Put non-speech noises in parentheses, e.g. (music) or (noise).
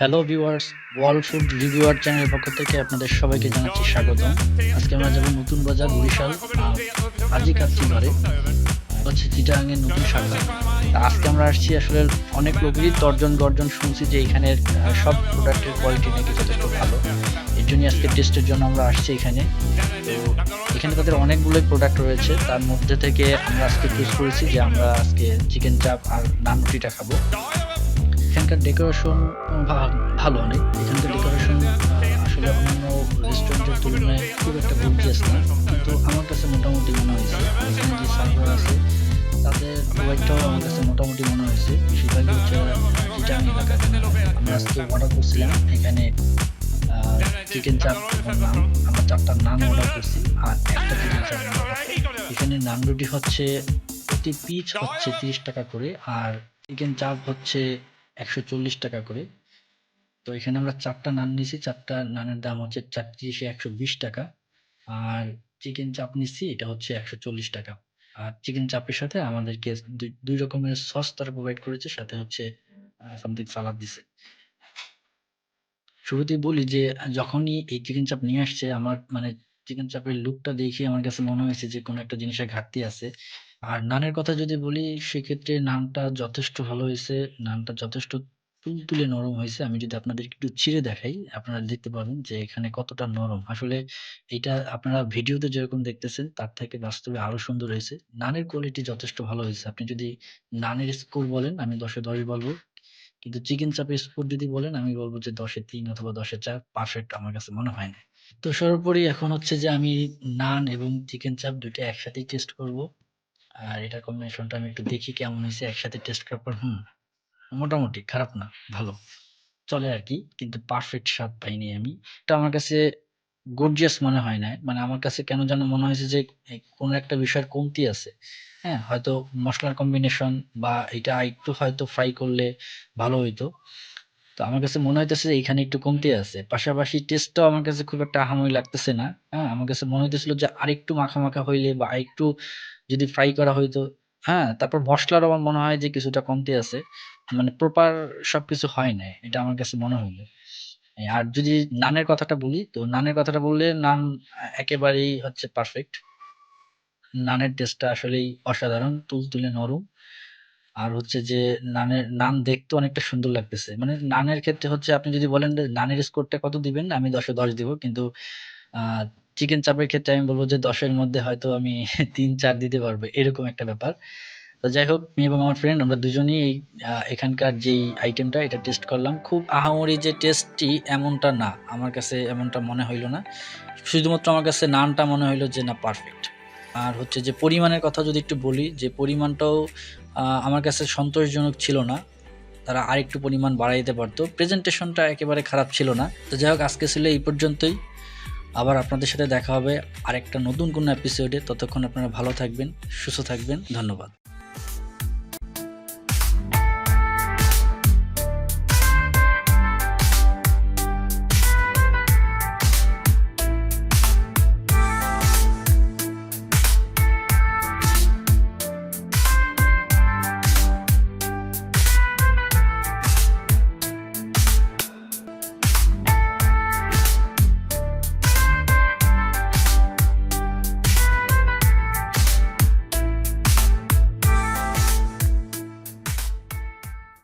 Hello viewers world food reviewer চ্যানেলের পক্ষ থেকে আপনাদের সবাইকে জানাচ্ছি স্বাগতম। আজকে আমরা যাব নতুন বাজার বরিশাল আজি কাচ্ছি ঘরে। হচ্ছে চিটাগাঙের নতুন শাখা আজকে আমরা আসছি আসলে অনেক লোকেরই তর্জন গর্জন শুনছি যে এখানের সব প্রোডাক্টের কোয়ালিটি নাকি যথেষ্ট ভালো। এর জন্য আজকে টেস্টের জন্য আমরা আসছি এখানে। তো এখানে তাদের অনেকগুলোই প্রোডাক্ট রয়েছে। তার মধ্যে থেকে আমরা আজকে চুজ করেছি যে আমরা আজকে চিকেন চাপ আর নান রুটিটা খাব। এখানকার ডেকোরেশন ভালো অনেক। এখানকার ডেকোরেশন আসলে অন্যান্য রেস্টুরেন্টের তুলনায় খুব একটা গর্জিয়াস না। কিন্তু আমার কাছে মোটামুটি মনে হয়েছে, এখানে যে সার্ভার আছে, তাদের প্রোভাইডটাও আমার কাছে মোটামুটি মনে হয়েছে। বেশিরভাগই হচ্ছে আমরা আজকে অর্ডার করছিলাম, এখানে চিকেন চাপ নান, আমরা চারটা নান অর্ডার করছি, আর একটা চিকেন চাপ। এখানে নান রুটি হচ্ছে, প্রতি পিস হচ্ছে তিরিশ টাকা করে, আর চিকেন চাপ হচ্ছে একশো চল্লিশ টাকা করে। তো এখানে আমরা চারটা নান নিয়েছি। চারটা নানের দাম হচ্ছে চার তিরিশে একশো টাকা। আর চিকেন চাপ নিচ্ছি, এটা হচ্ছে একশো চল্লিশ টাকা। আর চিকেন চাপের সাথে আমাদেরকে দুই রকমের সস তারা প্রোভাইড করেছে, সাথে হচ্ছে সামথিং সালাদ দিছে। শুরুতেই বলি যে, যখনই এই চিকেন চাপ নিয়ে আসছে, আমার মানে চিকেন চাপের লুকটা দেখে আমার কাছে মনে হয়েছে যে, কোনো একটা জিনিসের ঘাটতি আছে। আর নানের কথা যদি বলি, সেক্ষেত্রে নানটা যথেষ্ট ভালো হয়েছে। নানটা যথেষ্ট তুলতুলে নরম হয়েছে। আমি যদি আপনাদের একটু ছিঁড়ে দেখাই, আপনারা দেখতে পাবেন যে এখানে কতটা নরম। আসলে এটা আপনারা ভিডিওতে যেরকম দেখতেছেন, তার থেকে বাস্তবে আরও সুন্দর হয়েছে। নানের কোয়ালিটি যথেষ্ট ভালো হয়েছে। আপনি যদি নানের স্কোর বলেন, আমি দশে দশ বলব। কিন্তু চিকেন চাপের স্কোর যদি বলেন, আমি বলব যে দশে তিন অথবা দশে চার পারফেক্ট আমার কাছে মনে হয় না। তো সর্বোপরি এখন হচ্ছে যে আমি নান এবং চিকেন চাপ দুটো একসাথেই টেস্ট করব। আর এটার কম্বিনেশনটা আমি একটু দেখি কেমন হয়েছে, একসাথে টেস্ট করার পর, হুম, মোটামুটি খারাপ না, ভালো। চলে আর কি, কিন্তু পারফেক্ট স্বাদ পাইনি আমি। এটা আমার কাছে গর্জিয়াস মনে হয় না মানে আমার কাছে কেন যেন মনে হয়েছে যে কোনো একটা বিষয়ের কমতি আছে। হ্যাঁ হয়তো মশলার কম্বিনেশন বা এটা একটু হয়তো ফ্রাই করলে ভালো হইতো। তো আমার কাছে মনে হইতেছে এখানে একটু কমতি আছে। পাশাপাশি টেস্টটাও আমার কাছে খুব একটা আহামরি লাগতেছে না হ্যাঁ? আমার কাছে মনে হইতেছিল যে আরেকটু মাখা মাখা হইলে বা আরেকটু যদি ফ্রাই করা হইতো হ্যাঁ? তারপর মশলার আমার মনে হয় যে কিছুটা কমতি আছে। মানে প্রপার সবকিছু হয় নাই, এটা আমার কাছে মনে হইল। আর যদি নানের কথাটা বলি, তো নানের কথাটা বললে নান একেবারেই হচ্ছে পারফেক্ট নানের টেস্টটা আসলেই অসাধারণ তুলতুলে নরম। আর হচ্ছে যে নানের, নান দেখতে অনেকটা সুন্দর লাগতেছে। মানে নানের ক্ষেত্রে হচ্ছে আপনি যদি বলেন যে নানের স্কোরটা কত দিবেন, আমি দশে দশ দিব। কিন্তু চিকেন চাপের ক্ষেত্রে আমি বলব যে দশের মধ্যে হয়তো আমি (laughs) তিন, চার দিতে পারব, এরকম একটা ব্যাপার। তো যাই হোক আমি এবং আমার ফ্রেন্ড আমরা দুজনেই এই এখানকার যেই আইটেমটা এটা টেস্ট করলাম। খুব আহামরি যে টেস্টটি এমনটা না। আমার কাছে এমনটা মনে হইল না। শুধুমাত্র আমার কাছে নানটা মনে হইল যে না পারফেক্ট আর হচ্ছে যে পরিমাণের কথা যদি একটু বলি, যে পরিমাণটাও আমার কাছে সন্তোষজনক ছিল না। তারা আরেকটু পরিমাণ বাড়াই দিতে পারতো। প্রেজেন্টেশনটা একেবারে খারাপ ছিল না। তো যাই হোক, আজকে ছিল এই পর্যন্তই। আবার আপনাদের সাথে দেখা হবে আরেকটা নতুন কোনো এপিসোডে ততক্ষণ আপনারা ভালো থাকবেন, সুস্থ থাকবেন। ধন্যবাদ।